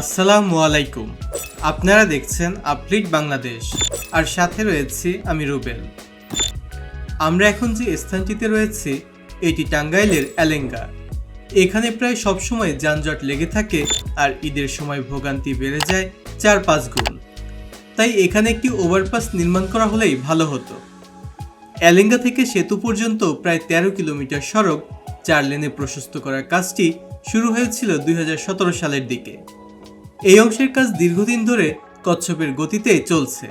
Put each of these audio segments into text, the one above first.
আসসালামু আলাইকুম। আপনারা দেখছেন আপলিট বাংলাদেশ। আর সাথে রয়েছি আমি রুবেল। আমরা এখন যে স্থানটিতে রয়েছি, এটি টাঙ্গাইলের এলেঙ্গা। এখানে প্রায় সবসময় যানজট লেগে থাকে আর ঈদের সময় ভোগান্তি বেড়ে যায় চার পাঁচ গুণ। তাই এখানে একটি ওভারপাস নির্মাণ করা হলেই ভালো হতো। এলেঙ্গা থেকে সেতু পর্যন্ত প্রায় তেরো কিলোমিটার সড়ক, চার লেনে প্রশস্ত করার কাজটি শুরু হয়েছিল দুই হাজার সতেরো সালের দিকে। এই অংশের কাজ দীর্ঘদিন ধরে কচ্ছপের গতিতে চলছে।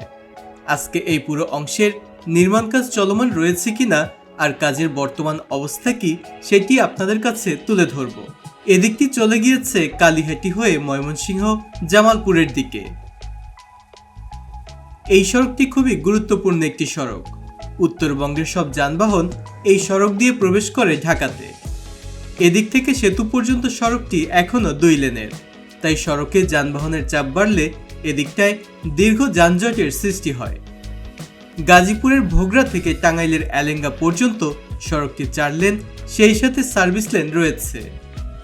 আজকে এই পুরো অংশের নির্মাণ কাজ চলমান রয়েছে কিনা আর কাজের বর্তমান অবস্থা কি, সেটি আপনাদের কাছে তুলে ধরব। এদিকটি চলে গিয়েছে কালীহাটি হয়ে ময়মনসিংহ, জামালপুরের দিকে। এই সড়কটি খুবই গুরুত্বপূর্ণ একটি সড়ক। উত্তরবঙ্গের সব যানবাহন এই সড়ক দিয়ে প্রবেশ করে ঢাকাতে। এদিক থেকে সেতু পর্যন্ত সড়কটি এখনও দুই লেনের। তাই সড়কে যানবাহনের চাপ বাড়লে এদিকটায় দীর্ঘ যানজটের সৃষ্টি হয়। গাজীপুরের ভোগড়া থেকে টাঙ্গাইলের এলেঙ্গা পর্যন্ত সড়কটি চার লেন, সেই সাথে সার্ভিস লেন রয়েছে।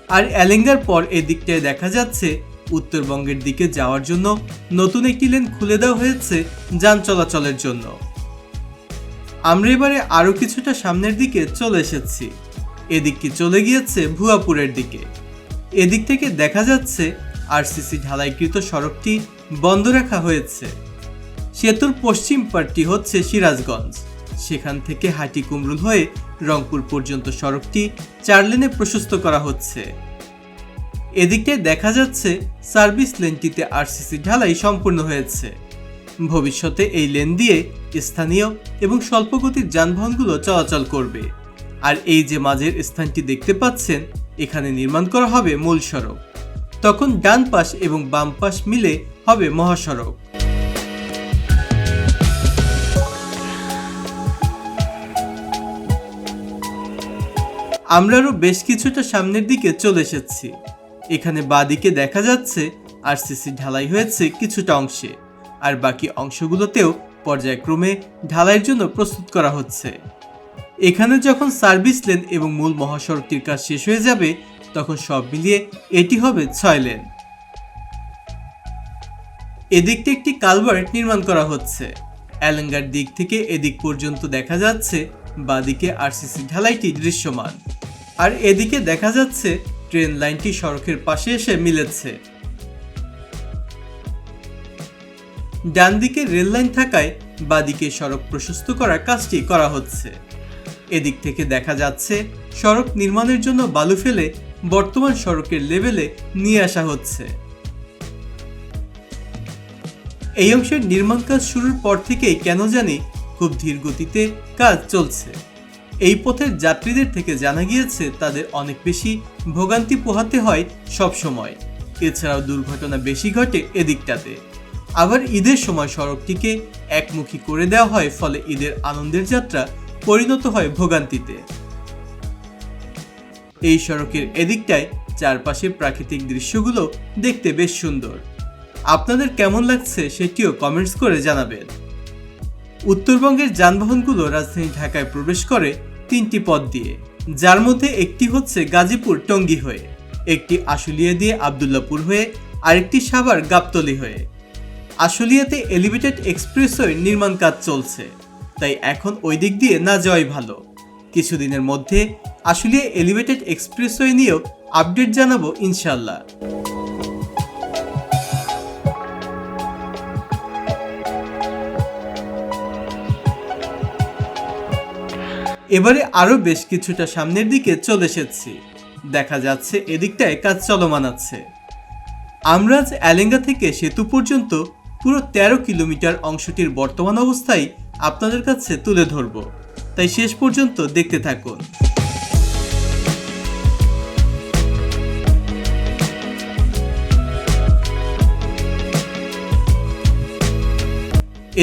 আর এলেঙ্গার পর এদিকটায় দেখা যাচ্ছে, উত্তরবঙ্গের দিকে যাওয়ার জন্য নতুন একটি লেন খুলে দেওয়া হয়েছে যান চলাচলের জন্য। আমরা এবারে আরও কিছুটা সামনের দিকে চলে এসেছি। এদিকটি চলে গিয়েছে ভুয়াপুরের দিকে। এদিক থেকে দেখা যাচ্ছে আরসিসি ঢালাইকৃত সড়কটি বন্ধ রাখা হয়েছে। সেতুর পশ্চিম পার্টটি হচ্ছে সিরাজগঞ্জ। সেখান থেকে হাটি কুমরুল হয়ে রংপুর পর্যন্ত সড়কটি চার লেনে প্রশস্ত করা হচ্ছে। এদিকটায় দেখা যাচ্ছে সার্ভিস লেনটিতে আরসিসি ঢালাই সম্পূর্ণ হয়েছে। ভবিষ্যতে এই লেন দিয়ে স্থানীয় এবং স্বল্পগতির যানবাহনগুলো চলাচল করবে। আর এই যে মাঝের স্থানটি দেখতে পাচ্ছেন, এখানে নির্মাণ করা হবে মূল সড়ক। তখন ডান পাশ এবং বাম পাশ মিলে হবে মহাসড়ক। আমরা আরও বেশ কিছুটা সামনের দিকে চলে এসেছি। এখানে বাদিকে দেখা যাচ্ছে আরসিসি ঢালাই হয়েছে কিছুটা অংশে, আর বাকি অংশগুলোতেও পর্যায়ক্রমে ঢালাইয়ের জন্য প্রস্তুত করা হচ্ছে। এখানে যখন সার্ভিস লেন এবং মূল মহাসড়কটির কাজ শেষ হয়ে যাবে তখন সব মিলিয়ে এটি হবে ছয় লেন। এদিকটা একটি কালভার্ট নির্মাণ করা হচ্ছে। এলেঙ্গার দিক থেকে এদিক পর্যন্ত দেখা যাচ্ছে বাদিকে আরসিসি ঢালাইটি দৃশ্যমান। আর এদিকে দেখা যাচ্ছে ট্রেন লাইনটি সড়কের পাশে এসে মিলেছে। ডান দিকে রেল লাইন থাকায় বাদিকে সড়ক প্রশস্ত করার কাজটি করা হচ্ছে। এদিক থেকে দেখা যাচ্ছে সড়ক নির্মাণের জন্য বালু ফেলে বর্তমান সড়কের লেভেলে নিয়ে আসা হচ্ছে। এই অংশের নির্মাণ কাজ শুরুর পর থেকেই কেন জানি খুব ধীর গতিতে কাজ চলছে। এই পথের যাত্রীদের থেকে জানা গিয়েছে, তাদের অনেক বেশি ভোগান্তি পোহাতে হয় সব সময়। এছাড়াও দুর্ঘটনা বেশি ঘটে এদিকটাতে। আবার ঈদের সময় সড়কটিকে একমুখী করে দেওয়া হয়, ফলে ঈদের আনন্দের যাত্রা পরিণত হয় ভোগান্তিতে। এই সড়কের এদিকটায় চারপাশের প্রাকৃতিক দৃশ্যগুলো দেখতে বেশ সুন্দর। আপনাদের কেমন লাগছে সেটিও কমেন্টস করে জানাবেন। উত্তরবঙ্গের যানবাহনগুলো রাজধানী ঢাকায় প্রবেশ করে তিনটি পথ দিয়ে, যার মধ্যে একটি হচ্ছে গাজীপুর টঙ্গী হয়ে, একটি আশুলিয়া দিয়ে আবদুল্লাপুর হয়ে, আরেকটি সাভার গাবতলি হয়ে। আশুলিয়াতে এলিভেটেড এক্সপ্রেসওয়ে নির্মাণ কাজ চলছে, তাই এখন ওই দিক দিয়ে না যাওয়াই ভালো। কিছুদিনের মধ্যে আশুলিয়া এলিভেটেড এক্সপ্রেসওয়ে নিয়েও আপডেট জানাব ইনশাল্লাহ এবারে আরও বেশ কিছুটা সামনের দিকে চলে এসেছি। দেখা যাচ্ছে এদিকটায় কাজ চলমান আছে। আমরা আজ অ্যালেঙ্গা থেকে সেতু পর্যন্ত পুরো তেরো কিলোমিটার অংশটির বর্তমান অবস্থায় আপনাদের কাছে তুলে ধরব। তাই শেষ পর্যন্ত দেখতে থাকুন।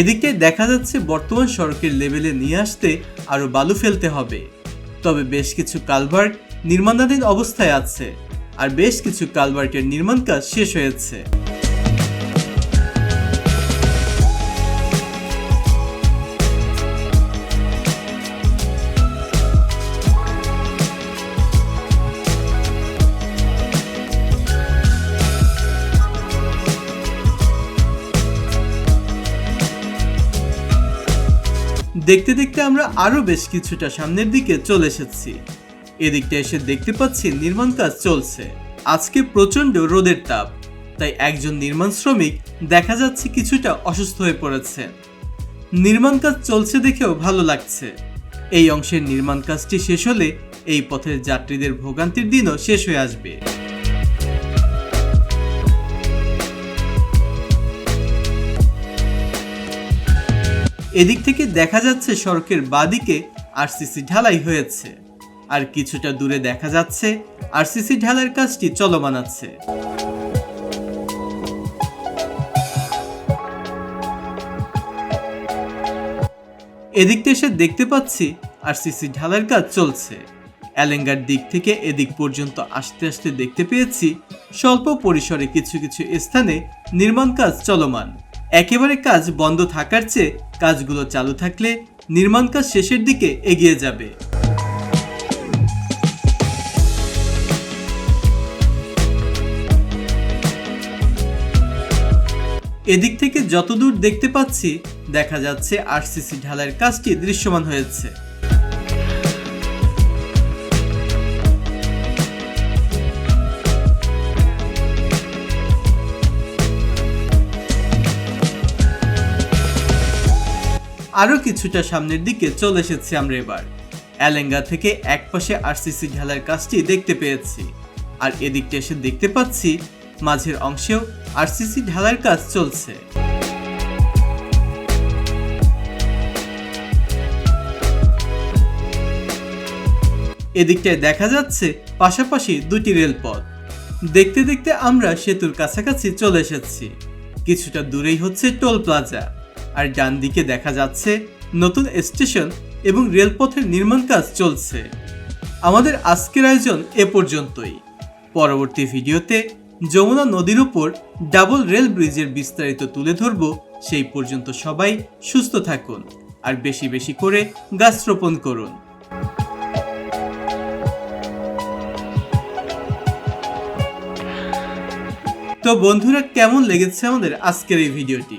এদিকটায় দেখা যাচ্ছে বর্তমান সড়কের লেভেলে নিয়ে আসতে আরও বালু ফেলতে হবে। তবে বেশ কিছু কালভার্ট নির্মাণাধীন অবস্থায় আছে, আর বেশ কিছু কালভার্টের নির্মাণ কাজ শেষ হয়েছে। দেখতে দেখতে আমরা আরও বেশ কিছুটা সামনের দিকে চলে এসেছি। এদিকটা এসে দেখতে পাচ্ছি নির্মাণ কাজ চলছে। আজকে প্রচণ্ড রোদের তাপ, তাই একজন নির্মাণ শ্রমিক দেখা যাচ্ছে কিছুটা অসুস্থ হয়ে পড়েছে। নির্মাণ কাজ চলছে দেখেও ভালো লাগছে। এই অংশের নির্মাণ কাজটি শেষ হলে এই পথের যাত্রীদের ভোগান্তির দিনও শেষ হয়ে আসবে। এদিক থেকে দেখা যাচ্ছে সড়কের বাদিকে আরসিসি ঢালাই হয়েছে। আর কিছুটা দূরে দেখা যাচ্ছে আরসিসি ঢালাইয়ের কাজটি চলমান আছে। এদিকটা এসে দেখতে পাচ্ছি আরসিসি ঢালাইয়ের কাজ চলছে। এলেঙ্গার দিক থেকে এদিক পর্যন্ত আসতে আসতে দেখতে পেয়েছি স্বল্প পরিসরে কিছু কিছু স্থানে নির্মাণ কাজ চলমান। একেবারে কাজ বন্ধ থাকার চেয়ে কাজগুলো চালু থাকলে নির্মাণ কাজ শেষের দিকে এগিয়ে যাবে। এদিক থেকে যতদূর দেখতে পাচ্ছি, দেখা যাচ্ছে আরসিসি ঢালাইয়ের কাজটি দৃশ্যমান হয়েছে। আরও কিছুটা সামনের দিকে চলে এসেছি আমরা এবার। অ্যালেঙ্গা থেকে এক পাশে আরসিসি ঢালার কাজটি দেখতে পেয়েছি। আর এদিকটা এসে দেখতে পাচ্ছি, মাঝের অংশেও আরসিসি ঢালার কাজ চলছে। এদিকটায় দেখা যাচ্ছে পাশাপাশি দুটি রেলপথ। দেখতে দেখতে আমরা সেতুর কাছাকাছি চলে এসেছি। কিছুটা দূরেই হচ্ছে টোল প্লাজা। আর ডান দিকে দেখা যাচ্ছে নতুন স্টেশন এবং রেলপথের নির্মাণ কাজ চলছে। আমাদের আজকের আয়োজন এ পর্যন্তই। পরবর্তী ভিডিওতে যমুনা নদীর উপর ডাবল রেল ব্রিজের বিস্তারিত তুলে ধরব। সেই পর্যন্ত সবাই সুস্থ থাকুন আর বেশি বেশি করে গাছ রোপণ করুন। তো বন্ধুরা, কেমন লেগেছে আমাদের আজকের এই ভিডিওটি?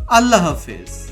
আল্লাহ হাফেজ।